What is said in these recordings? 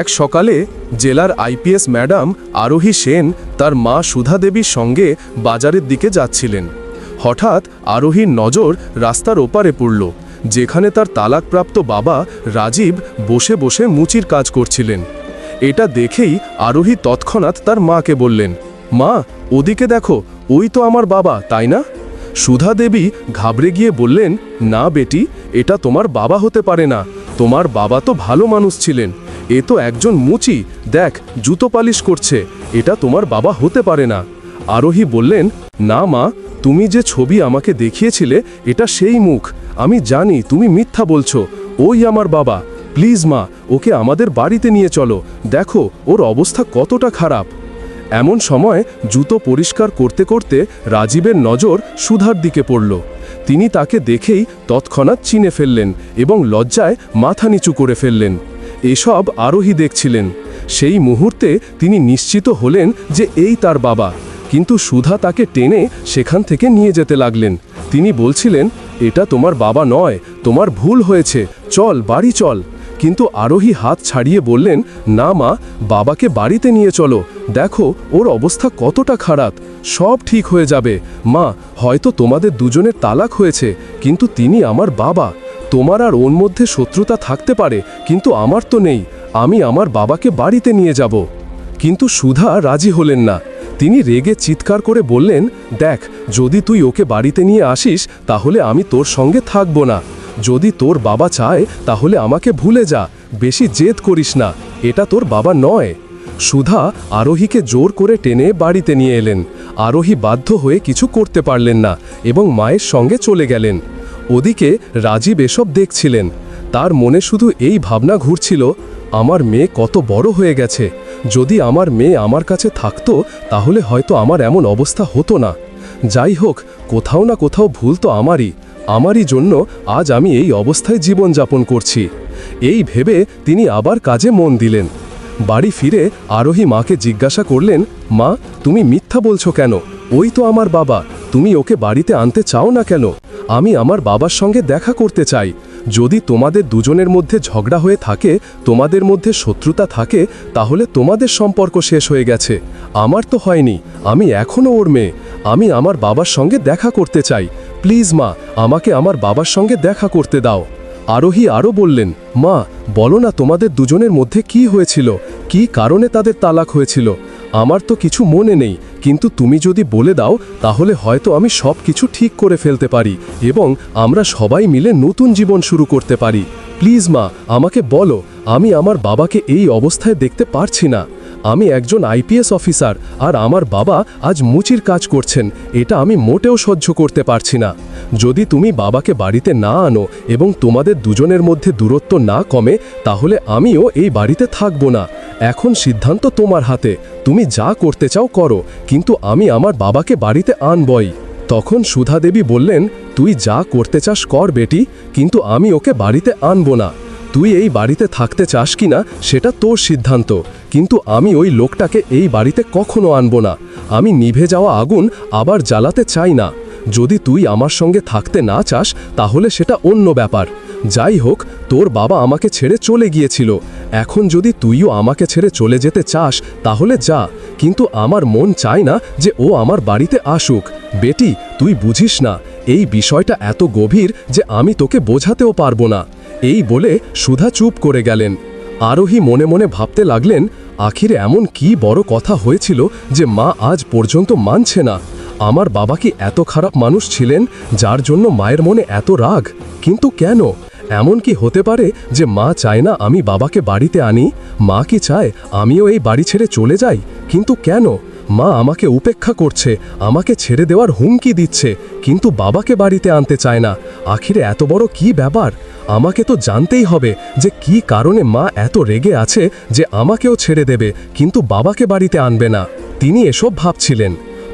এক সকালে জেলার আইপিএস ম্যাডাম আরোহী সেন তার মা সুধা দেবীর সঙ্গে বাজারের দিকে যাচ্ছিলেন। হঠাৎ আরোহীর নজর রাস্তার ওপারে পড়ল, যেখানে তার তালাকপ্রাপ্ত বাবা রাজীব বসে বসে মুচির কাজ করছিলেন। এটা দেখেই আরোহী তৎক্ষণাৎ তার মাকে বললেন, মা, ওদিকে দেখো, ওই তো আমার বাবা, তাই না? সুধা দেবী ঘাবড়ে গিয়ে বললেন, না বেটি, এটা তোমার বাবা হতে পারে না। তোমার বাবা তো ভালো মানুষ ছিলেন। এ তো একজন মুচি। দেখ, জুতো পালিশ করছে। এটা তোমার বাবা হতে পারে না। আরোহী বললেন, না মা, তুমি যে ছবি আমাকে দেখিয়েছিলে, এটা সেই মুখ। আমি জানি, তুমি মিথ্যা বলছো। ওই আমার বাবা। প্লিজ মা, ওকে আমাদের বাড়িতে নিয়ে চলো। দেখো, ওর অবস্থা কতটা খারাপ। এমন সময় জুতো পরিষ্কার করতে করতে রাজীবের নজর সুধার দিকে পড়ল। তিনি তাকে দেখেই তৎক্ষণাৎ চিনে ফেললেন এবং লজ্জায় মাথা নিচু করে ফেললেন। এসব আরোহী দেখছিলেন। সেই মুহূর্তে তিনি নিশ্চিত হলেন যে এই তার বাবা। কিন্তু সুধা তাকে টেনে সেখান থেকে নিয়ে যেতে লাগলেন। তিনি বলছিলেন, এটা তোমার বাবা নয়, তোমার ভুল হয়েছে। চল, বাড়ি চল। কিন্তু আরোহী হাত ছাড়িয়ে বললেন, না মা, বাবাকে বাড়িতে নিয়ে চলো। দেখো, ওর অবস্থা কতটা খারাপ। সব ঠিক হয়ে যাবে। মা, হয়তো তোমাদের দুজনের তালাক হয়েছে, কিন্তু তিনি আমার বাবা। তোমার আর ওর মধ্যে শত্রুতা থাকতে পারে, কিন্তু আমার তো নেই। আমি আমার বাবাকে বাড়িতে নিয়ে যাব। কিন্তু সুধা রাজি হলেন না। তিনি রেগে চিৎকার করে বললেন, দেখ, যদি তুই ওকে বাড়িতে নিয়ে আসিস, তাহলে আমি তোর সঙ্গে থাকব না। যদি তোর বাবা চায়, তাহলে আমাকে ভুলে যা। বেশি জেদ করিস না, এটা তোর বাবা নয়। সুধা আরোহীকে জোর করে টেনে বাড়িতে নিয়ে এলেন। আরোহী বাধ্য হয়ে কিছু করতে পারলেন না এবং মায়ের সঙ্গে চলে গেলেন। ওদিকে রাজীব এসব দেখছিলেন। তার মনে শুধু এই ভাবনা ঘুরছিল, আমার মেয়ে কত বড় হয়ে গেছে। যদি আমার মেয়ে আমার কাছে থাকতো, তাহলে হয়তো আমার এমন অবস্থা হতো না। যাই হোক, কোথাও না কোথাও ভুল তো আমারই। আমারই জন্য আজ আমি এই অবস্থায় জীবনযাপন করছি। এই ভেবে তিনি আবার কাজে মন দিলেন। বাড়ি ফিরে আরোহী মাকে জিজ্ঞাসা করলেন, মা, তুমি মিথ্যা বলছো কেন? ওই তো আমার বাবা। তুমি ওকে বাড়িতে আনতে চাও না কেন? আমি আমার বাবার সঙ্গে দেখা করতে চাই। যদি তোমাদের দুজনের মধ্যে ঝগড়া হয়ে থাকে, তোমাদের মধ্যে শত্রুতা থাকে, তাহলে তোমাদের সম্পর্ক শেষ হয়ে গেছে। আমার তো হয়নি। আমি এখনও ওর মেয়ে। আমি আমার বাবার সঙ্গে দেখা করতে চাই। প্লিজ মা, আমাকে আমার বাবার সঙ্গে দেখা করতে দাও। আরোহী আরও বললেন, মা, বলো না তোমাদের দুজনের মধ্যে কি হয়েছিল? কি কারণে তাদের তালাক হয়েছিল? আমার তো কিছু মনে নেই, কিন্তু তুমি যদি বলে দাও, তাহলে হয়তো আমি সব কিছু ঠিক করে ফেলতে পারি এবং আমরা সবাই মিলে নতুন জীবন শুরু করতে পারি। প্লিজ মা, আমাকে বলো, আমি আমার বাবাকে এই অবস্থায় দেখতে পারছি না। আমি একজন আইপিএস অফিসার আর আমার বাবা আজ মুচির কাজ করছেন। এটা আমি মোটেও সহ্য করতে পারছি না। যদি তুমি বাবাকে বাড়িতে না আনো এবং তোমাদের দুজনের মধ্যে দূরত্ব না কমে, তাহলে আমিও এই বাড়িতে থাকব না। এখন সিদ্ধান্ত তোমার হাতে। তুমি যা করতে চাও করো, কিন্তু আমি আমার বাবাকে বাড়িতে আনবই। তখন সুধা দেবী বললেন, তুই যা করতে চাস কর বেটি, কিন্তু আমি ওকে বাড়িতে আনব না। তুই এই বাড়িতে থাকতে চাস কি না সেটা তোর সিদ্ধান্ত। কিন্তু আমি ওই লোকটাকে এই বাড়িতে কখনো আনব না। আমি নিভে যাওয়া আগুন আবার জ্বালাতে চাই না। যদি তুই আমার সঙ্গে থাকতে না চাস, তাহলে সেটা অন্য ব্যাপার। যাই হোক, তোর বাবা আমাকে ছেড়ে চলে গিয়েছিল। এখন যদি তুইও আমাকে ছেড়ে চলে যেতে চাস, তাহলে যা। কিন্তু আমার মন চায় না যে ও আমার বাড়িতে আসুক। বেটি, তুই বুঝিস না, এই বিষয়টা এত গভীর যে আমি তোকে বোঝাতেও পারব না। এই বলে সুধা চুপ করে গেলেন। আরোহী মনে মনে ভাবতে লাগলেন, আখিরে এমন কি বড় কথা হয়েছিল যে মা আজ পর্যন্ত মানছে না। আমার বাবা কি এত খারাপ মানুষ ছিলেন যার জন্য মায়ের মনে এত রাগ? কিন্তু কেন? এমন কি হতে পারে যে মা চায় না আমি বাবাকে বাড়িতে আনি? মা কি চায় আমিও এই বাড়ি ছেড়ে চলে যাই? কিন্তু কেন? মা আমাকে উপেক্ষা করছে, আমাকে ছেড়ে দেওয়ার হুমকি দিচ্ছে, কিন্তু বাবাকে বাড়িতে আনতে চায় না। আখিরে এত বড় কি ব্যাপার? আমাকে তো জানতেই হবে যে কি কারণে মা এত রেগে আছে যে আমাকেও ছেড়ে দেবে, কিন্তু বাবাকে বাড়িতে আনবে না। তিনি এসব ভাবছিলেন।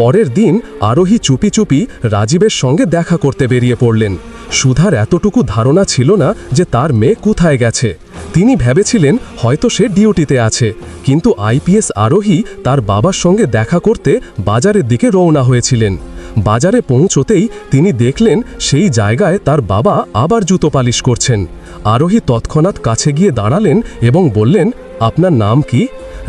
পরের দিন আরোহী চুপি চুপি রাজীবের সঙ্গে দেখা করতে বেরিয়ে পড়লেন। সুধার এতটুকু ধারণা ছিল না যে তার মেয়ে কোথায় গেছে। তিনি ভেবেছিলেন হয়তো সে ডিউটিতে আছে, কিন্তু আইপিএস আরোহী তার বাবার সঙ্গে দেখা করতে বাজারের দিকে রওনা হয়েছিলেন। বাজারে পৌঁছতেই তিনি দেখলেন সেই জায়গায় তার বাবা আবার জুতো পালিশ করছেন। আরোহী তৎক্ষণাৎ কাছে গিয়ে দাঁড়ালেন এবং বললেন, আপনার নাম কি?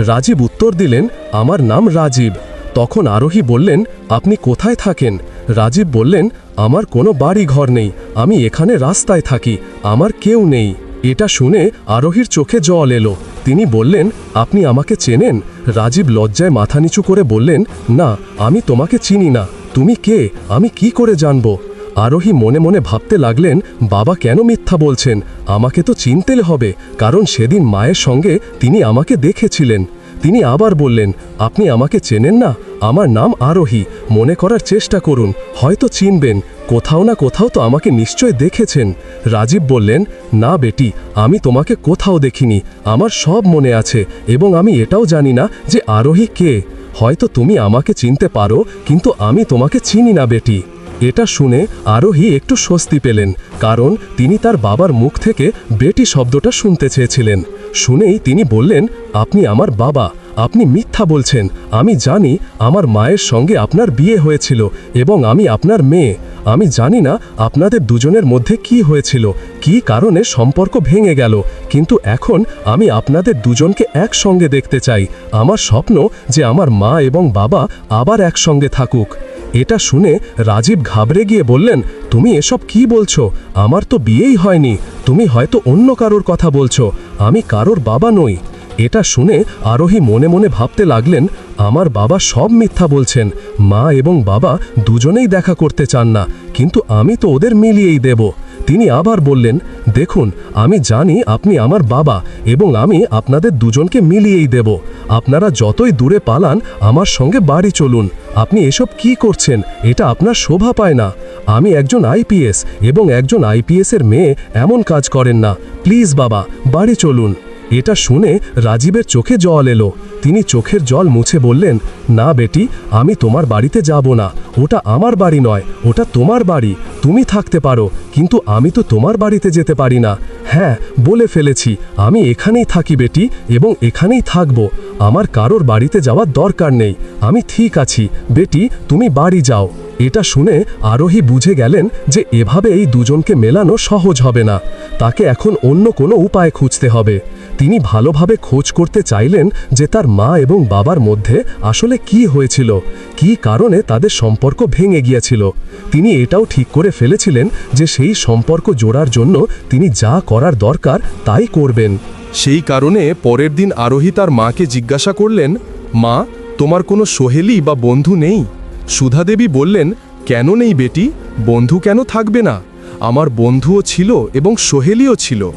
রাজীব উত্তর দিলেন, আমার নাম রাজীব। তখন আরোহী বললেন, আপনি কোথায় থাকেন? রাজীব বললেন, আমার কোনো বাড়ি ঘর নেই, আমি এখানে রাস্তায় থাকি, আমার কেউ নেই। এটা শুনে আরোহীর চোখে জল এলো। তিনি বললেন, আপনি আমাকে চেনেন? রাজীব লজ্জায় মাথা নিচু করে বললেন, না, আমি তোমাকে চিনি না। তুমি কে? আমি কি করে জানব? আরোহী মনে মনে ভাবতে লাগলেন, বাবা কেন মিথ্যা বলছেন? আমাকে তো চিনতে হবে, কারণ সেদিন মায়ের সঙ্গে তিনি আমাকে দেখেছিলেন। তিনি আবার বললেন, আপনি আমাকে চেনেন না? আমার নাম আরোহী। মনে করার চেষ্টা করুন, হয়তো চিনবেন। কোথাও না কোথাও তো আমাকে নিশ্চয় দেখেছেন। রাজীব বললেন, না বেটি, আমি তোমাকে কোথাও দেখিনি। আমার সব মনে আছে এবং আমি এটাও জানি না যে আরোহী কে। হয়তো তুমি আমাকে চিনতে পারো, কিন্তু আমি তোমাকে চিনি না বেটি। এটা শুনে আরোহী একটু স্বস্তি পেলেন, কারণ তিনি তার বাবার মুখ থেকে বেটি শব্দটা শুনতে চেয়েছিলেন। শুনেই তিনি বললেন, আপনি আমার বাবা আপনি মিথ্যা বলছেন। আমি জানি আমার মায়ের সঙ্গে আপনার বিয়ে হয়েছিল এবং আমি আপনার মেয়ে। আমি জানি না আপনাদের দুজনের মধ্যে কি হয়েছিল, কি কারণে সম্পর্ক ভেঙে গেল, কিন্তু এখন আমি আপনাদের দুজনকে একসঙ্গে দেখতে চাই। আমার স্বপ্ন যে আমার মা এবং বাবা আবার একসঙ্গে থাকুক। এটা শুনে রাজীব ঘাবড়ে গিয়ে বললেন, তুমি এসব কি বলছো? আমার তো বিয়েই হয়নি। তুমি হয়তো অন্য কারোর কথা বলছো। আমি কারোর বাবা নই। এটা শুনে আরোহী মনে মনে ভাবতে লাগলেন, আমার বাবা সব মিথ্যা বলছেন। মা এবং বাবা দুজনেই দেখা করতে চান না, কিন্তু আমি তো ওদের মিলিয়েই দেব। তিনি আবার বললেন, দেখুন, আমি জানি আপনি আমার বাবা এবং আমি আপনাদের দুজনকে মিলিয়েই দেব। আপনারা যতই দূরে পালান, আমার সঙ্গে বাড়ি চলুন। আপনি এসব কি করছেন? এটা আপনার শোভা পায় না। আমি একজন আইপিএস এবং একজন আইপিএসের মেয়ে, এমন কাজ করেন না। প্লিজ বাবা, বাড়ি চলুন। এটা শুনে রাজীবের চোখে জল এলো। তিনি চোখের জল মুছে বললেন, না বেটি, আমি তোমার বাড়িতে যাব না। ওটা আমার বাড়ি নয়, ওটা তোমার বাড়ি। তুমি থাকতে পারো, কিন্তু আমি তো তোমার বাড়িতে যেতে পারি না। হ্যাঁ বলে ফেলেছি, আমি এখানেই থাকি বেটি, এবং এখানেই থাকব। আমার কারোর বাড়িতে যাওয়ার দরকার নেই। আমি ঠিক আছি। বেটি, তুমি বাড়ি যাও। এটা শুনে আরোহী বুঝে গেলেন যে এভাবে এই দুজনকে মেলানো সহজ হবে না। তাকে এখন অন্য কোনো উপায় খুঁজতে হবে। তিনি ভালোভাবে খোঁজ করতে চাইলেন যে তার মা এবং বাবার মধ্যে আসলে কি হয়েছিল, কি কারণে তাদের সম্পর্ক ভেঙে গিয়েছিল। তিনি এটাও ঠিক করে ফেলেছিলেন যে সেই সম্পর্ক জোড়ার জন্য তিনি যা করার দরকার তাই করবেন। সেই কারণে পরের দিন আরোহী তার মাকে জিজ্ঞাসা করলেন, মা, তোমার কোনো সোহেলি বা বন্ধু নেই? সুধা দেবী বললেন, কেন নেই বেটি? বন্ধু কেন থাকবে না? আমার বন্ধুও ছিল এবং সোহেলিও ছিল।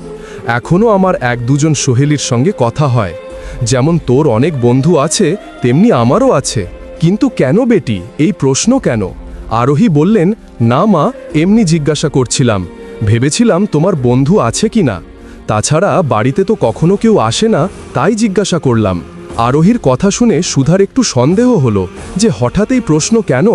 এখনও আমার এক দুজন সোহেলির সঙ্গে কথা হয়। যেমন তোর অনেক বন্ধু আছে, তেমনি আমারও আছে। কিন্তু কেন বেটি? এই প্রশ্ন কেন? আরোহী বললেন, না মা, এমনি জিজ্ঞাসা করছিলাম। ভেবেছিলাম তোমার বন্ধু আছে কি না। তাছাড়া বাড়িতে তো কখনো কেউ আসে না, তাই জিজ্ঞাসা করলাম। আরোহীর কথা শুনে সুধার একটু সন্দেহ হলো যে হঠাৎ এই প্রশ্ন কেন?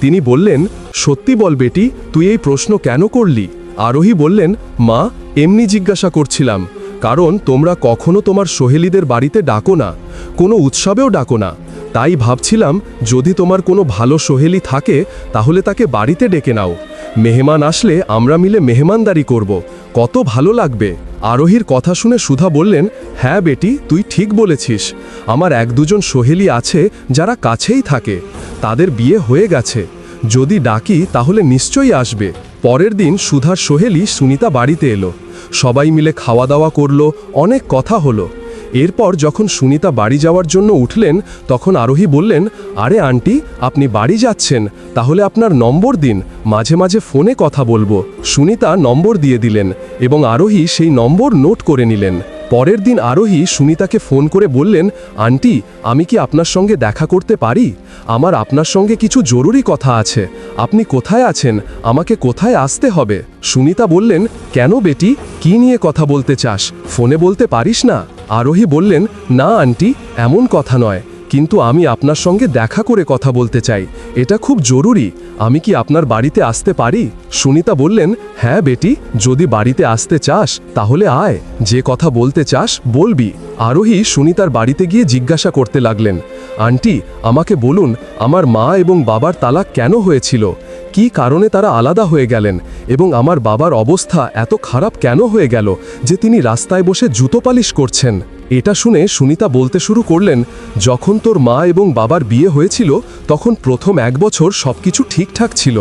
তিনি বললেন, সত্যি বল বেটি, তুই এই প্রশ্ন কেন করলি? আরোহী বললেন, মা, এমনি জিজ্ঞাসা করছিলাম, কারণ তোমরা কখনো তোমার সোহেলিদের বাড়িতে ডাকো না, কোনো উৎসবেও ডাকো না। তাই ভাবছিলাম, যদি তোমার কোনো ভালো সোহেলি থাকে, তাহলে তাকে বাড়িতে ডেকে নাও। মেহমান আসলে আমরা মিলে মেহমানদারি করব, কত ভালো লাগবে। আরোহীর কথা শুনে সুধা বললেন হ্যাঁ বেটি, তুই ঠিক বলেছিস। আমার এক দুজন সোহেলি আছে, যারা কাছেই থাকে, তাদের বিয়ে হয়ে গেছে। যদি ডাকি, তাহলে নিশ্চয়ই আসবে। পরের দিন সুধার সোহেলি, সুনিতা বাড়িতে এলো। সবাই মিলে খাওয়া দাওয়া করল, অনেক কথা হলো। এরপর যখন সুনিতা বাড়ি যাওয়ার জন্য উঠলেন, তখন আরোহী বললেন, আরে আন্টি, আপনি বাড়ি যাচ্ছেন, তাহলে আপনার নম্বর দিন, মাঝে মাঝে ফোনে কথা বলব। সুনিতা নম্বর দিয়ে দিলেন এবং আরোহী সেই নম্বর নোট করে নিলেন। পরের দিন আরোহী সুনিতাকে ফোন করে বললেন, আন্টি, আমি কি আপনার সঙ্গে দেখা করতে পারি? আমার আপনার সঙ্গে কিছু জরুরি কথা আছে। আপনি কোথায় আছেন? আমাকে কোথায় আসতে হবে? সুনিতা বললেন, কেন বেটি? কি নিয়ে কথা বলতে চাস? ফোনে বলতে পারিস না? আরোহী বললেন, না, আন্টি, এমন কথা নয়। কিন্তু আমি আপনার সঙ্গে দেখা করে কথা বলতে চাই। এটা খুব জরুরি। আমি কি আপনার বাড়িতে আসতে পারি? সুনিতা বললেন হ্যাঁ বেটি, যদি বাড়িতে আসতে চাস, তাহলে আয়। যে কথা বলতে চাস, বলবি। আরোহী সুনিতার বাড়িতে গিয়ে জিজ্ঞাসা করতে লাগলেন, আন্টি, আমাকে বলুন, আমার মা এবং বাবার তালাক কেন হয়েছিল? কি কারণে তারা আলাদা হয়ে গেলেন? এবং আমার বাবার অবস্থা এত খারাপ কেন হয়ে গেল যে তিনি রাস্তায় বসে জুতো পালিশ করছেন? এটা শুনে সুনিতা বলতে শুরু করলেন, যখন তোর মা এবং বাবার বিয়ে হয়েছিল, তখন প্রথম এক বছর সবকিছু ঠিকঠাক ছিল।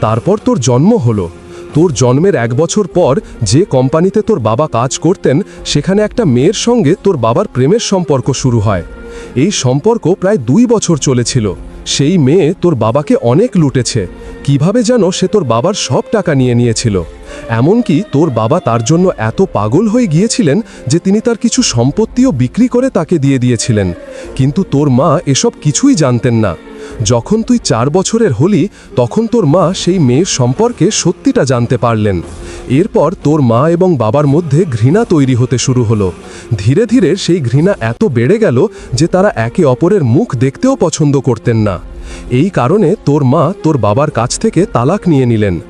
তারপর তোর জন্ম হলো। তোর জন্মের এক বছর পর যে কোম্পানিতে তোর বাবা কাজ করতেন, সেখানে একটা মেয়ের সঙ্গে তোর বাবার প্রেমের সম্পর্ক শুরু হয়। এই সম্পর্ক প্রায় দুই বছর চলেছিল। সেই মেয়ে তোর বাবাকে অনেক লুটেছে। কীভাবে যেন সে তোর বাবার সব টাকা নিয়ে নিয়েছিল। এমনকি তোর বাবা তার জন্য এত পাগল হয়ে গিয়েছিলেন যে তিনি তার কিছু সম্পত্তিও বিক্রি করে তাকে দিয়ে দিয়েছিলেন। কিন্তু তোর মা এসব কিছুই জানতেন না। যখন তুই চার বছরের হলি, তখন তোর মা সেই মেয়ের সম্পর্কে সত্যিটা জানতে পারলেন। এরপর তোর মা এবং বাবার মধ্যে ঘৃণা তৈরি হতে শুরু হলো। ধীরে ধীরে সেই ঘৃণা এত বেড়ে গেল যে তারা একে অপরের মুখ দেখতেও পছন্দ করতেন না। এই কারণে তোর মা তোর বাবার কাছ থেকে তালাক নিয়ে নিলেন।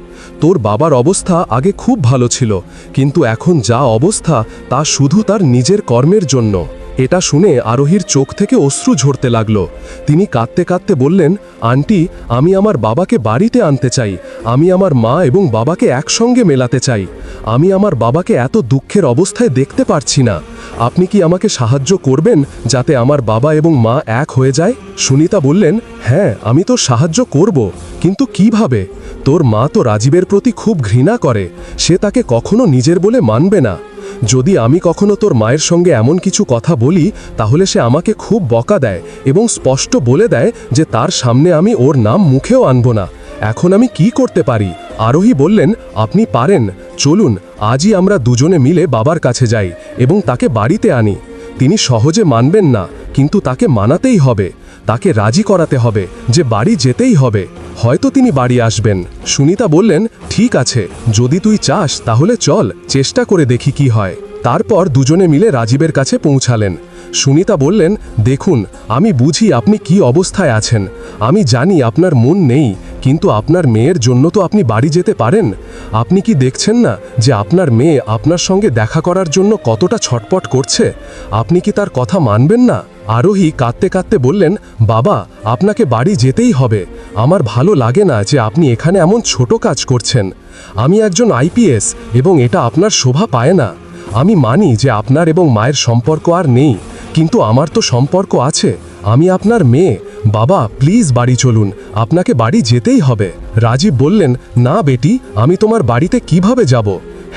তোর বাবার অবস্থা আগে খুব ভালো ছিল, কিন্তু এখন যা অবস্থা তা শুধু তার নিজের কর্মের জন্য। এটা শুনে আরোহীর চোখ থেকে অশ্রু ঝরতে লাগল। তিনি কাঁদতে কাঁদতে বললেন, আন্টি, আমি আমার বাবাকে বাড়িতে আনতে চাই। আমি আমার মা এবং বাবাকে একসঙ্গে মেলাতে চাই। আমি আমার বাবাকে এত দুঃখের অবস্থায় দেখতে পারছি না। আপনি কি আমাকে সাহায্য করবেন যাতে আমার বাবা এবং মা এক হয়ে যায়? সুনিতা বললেন হ্যাঁ আমি তো সাহায্য করব। কিন্তু কীভাবে? তোর মা তো রাজীবের প্রতি খুব ঘৃণা করে। সে তাকে কখনো নিজের বলে মানবে না। যদি আমি কখনো তোর মায়ের সঙ্গে এমন কিছু কথা বলি, তাহলে সে আমাকে খুব বকা দেয় এবং স্পষ্ট বলে দেয় যে তার সামনে আমি ওর নাম মুখেও আনব না। এখন আমি কি করতে পারি? আরোহী বললেন, আপনি পারেন। চলুন, আজই আমরা দুজনে মিলে বাবার কাছে যাই এবং তাকে বাড়িতে আনি। তিনি সহজে মানবেন না, কিন্তু তাকে মানাতেই হবে। তাকে রাজি করাতে হবে যে বাড়ি যেতেই হবে। হয়তো তিনি বাড়ি আসবেন। সুনিতা বললেন, ঠিক আছে, যদি তুই চাস, তাহলে চল, চেষ্টা করে দেখি কি হয়। তারপর দুজনে মিলে রাজীবের কাছে পৌঁছালেন। সুনিতা বললেন, দেখুন, আমি বুঝি আপনি কি অবস্থায় আছেন। আমি জানি আপনার মন নেই, কিন্তু আপনার মেয়ের জন্য তো আপনি বাড়ি যেতে পারেন। আপনি কি দেখছেন না যে আপনার মেয়ে আপনার সঙ্গে দেখা করার জন্য কতটা ছটপট করছে? আপনি কি তার কথা মানবেন না? আরোহী কাঁদতে কাঁদতে বললেন, বাবা, আপনাকে বাড়ি যেতেই হবে। আমার ভালো লাগে না যে আপনি এখানে এমন ছোট কাজ করছেন। আমি একজন আইপিএস এবং এটা আপনার শোভা পায় না। আমি মানি যে আপনার এবং মায়ের সম্পর্ক আর নেই, কিন্তু আমার তো সম্পর্ক আছে। আমি আপনার মেয়ে। বাবা, প্লিজ বাড়ি চলুন। আপনাকে বাড়ি যেতেই হবে। রাজীব বললেন, না বেটি, আমি তোমার বাড়িতে কীভাবে যাব?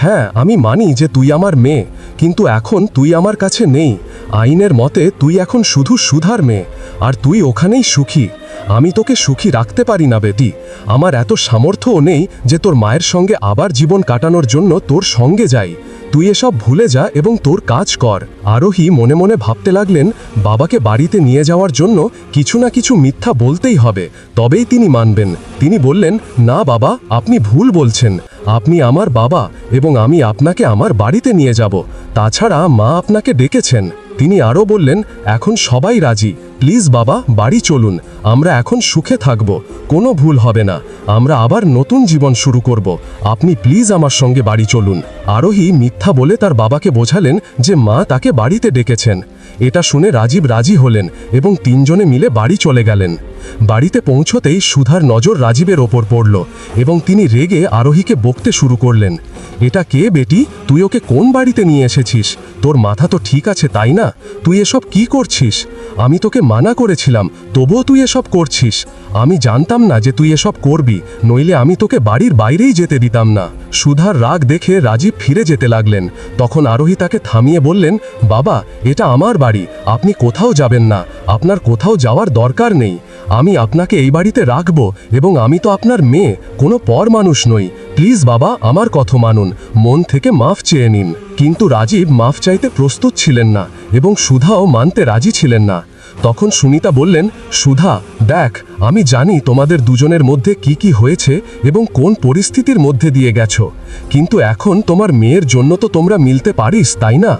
হ্যাঁ আমি মানি যে তুই আমার মেয়ে, কিন্তু এখন তুই আমার কাছে নেই। আইনের মতে তুই এখন শুধু সুধার মেয়ে, আর তুই ওখানেই সুখী। আমি তোকে সুখী রাখতে পারি না, বেটি। আমার এত সামর্থ্যও নেই যে তোর মায়ের সঙ্গে আবার জীবন কাটানোর জন্য তোর সঙ্গে যাই। তুই এসব ভুলে যা এবং তোর কাজ কর। আরোহী মনে মনে ভাবতে লাগলেন, বাবাকে বাড়িতে নিয়ে যাওয়ার জন্য কিছু না কিছু মিথ্যা বলতেই হবে। তবেই তিনি মানবেন। তিনি বললেন, না, বাবা, আপনি ভুল বলছেন। আপনি আমার বাবা এবং আমি আপনাকে আমার বাড়িতে নিয়ে যাব। তাছাড়া মা আপনাকে ডেকেছেন। তিনি আরও বললেন, এখন সবাই রাজি। প্লিজ বাবা, বাড়ি চলুন। আমরা এখন সুখে থাকব। কোনো ভুল হবে না। আমরা আবার নতুন জীবন শুরু করব। আপনি প্লিজ আমার সঙ্গে বাড়ি চলুন। আরোহী মিথ্যা বলে তার বাবাকে বোঝালেন যে মা তাকে বাড়িতে ডেকেছেন। এটা শুনে রাজীব রাজি হলেন এবং তিনজনে মিলে বাড়ি চলে গেলেন। বাড়িতে পৌঁছতেই সুধার নজর রাজীবের ওপর পড়ল এবং তিনি রেগে আরোহীকে বকতে শুরু করলেন। এটা কে বেটি? তুই ওকে কোন বাড়িতে নিয়ে এসেছিস? তোর মাথা তো ঠিক আছে, তাই না? তুই এসব কি করছিস? আমি তোকে মানা করেছিলাম, তবুও তুই এসব করছিস। আমি জানতাম না যে তুই এসব করবি, নইলে আমি তোকে বাড়ির বাইরেই যেতে দিতাম না। সুধার রাগ দেখে রাজীব ফিরে যেতে লাগলেন। তখন আরোহী তাকে থামিয়ে বললেন, বাবা, এটা আমার বাড়ি, আপনি কোথাও যাবেন না, আপনার কোথাও যাওয়ার দরকার নেই। আমি আপনাকে এই বাড়িতে রাখব এবং আমি তো আপনার মেয়ে, কোনো পর মানুষ নই। প্লিজ বাবা, আমার কথা মানুন। মন থেকে মাফ চেয়ে নিন। কিন্তু রাজীব মাফ চাইতে প্রস্তুত ছিলেন না এবং সুধাও মানতে রাজি ছিলেন না। তখন সুনিতা বললেন, সুধা, দেখ, আমি জানি তোমাদের দুজনের মধ্যে কি কি হয়েছে এবং কোন পরিস্থিতির মধ্যে দিয়ে গেছো। কিন্তু এখন তোমার মেয়ের জন্য তো তোমরা মিলতে পারিস, তাই না?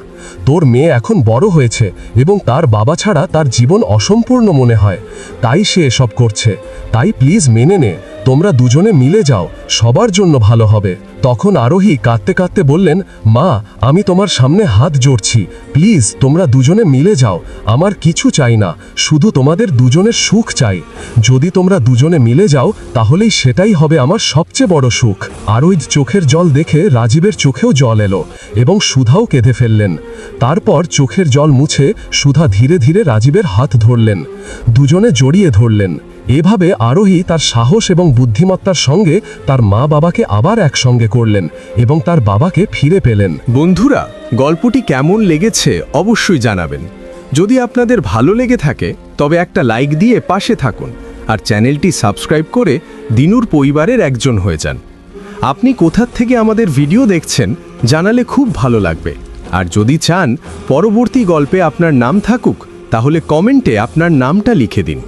তোর মেয়ে এখন বড় হয়েছে এবং তার বাবা ছাড়া তার জীবন অসম্পূর্ণ মনে হয়। তাই সে এসব করছে। তাই প্লিজ মেনে নে, তোমরা দুজনে মিলে যাও, সবার জন্য ভালো হবে। তখন আরোহী কাঁদতে কাঁদতে বললেন, মা, আমি তোমার সামনে হাত জোড়ছি। প্লিজ, তোমরা দুজনে মিলে যাও। আমার কিছু চাই না, শুধু তোমাদের দুজনের সুখ চাই। যদি তোমরা দুজনে মিলে যাও, তাহলেই সেটাই হবে আমার সবচেয়ে বড় সুখ। আরোহীর চোখের জল দেখে রাজীবের চোখেও জল এলো এবং সুধাও কেঁদে ফেললেন। তারপর চোখের জল মুছে সুধা ধীরে ধীরে রাজীবের হাত ধরলেন। দুজনে জড়িয়ে ধরলেন। এভাবে আরোহী তার সাহস এবং বুদ্ধিমত্তার সঙ্গে তার মা বাবাকে আবার একসঙ্গে করলেন এবং তার বাবাকে ফিরে পেলেন। বন্ধুরা, গল্পটি কেমন লেগেছে অবশ্যই জানাবেন। যদি আপনাদের ভালো লেগে থাকে, তবে একটা লাইক দিয়ে পাশে থাকুন আর চ্যানেলটি সাবস্ক্রাইব করে দিনুর পরিবারের একজন হয়ে যান। আপনি কোথার থেকে আমাদের ভিডিও দেখছেন, জানালে খুব ভালো লাগবে। আর যদি চান, পরবর্তী গল্পে আপনার নাম থাকুক, তাহলে কমেন্টে আপনার নামটা লিখে দিন।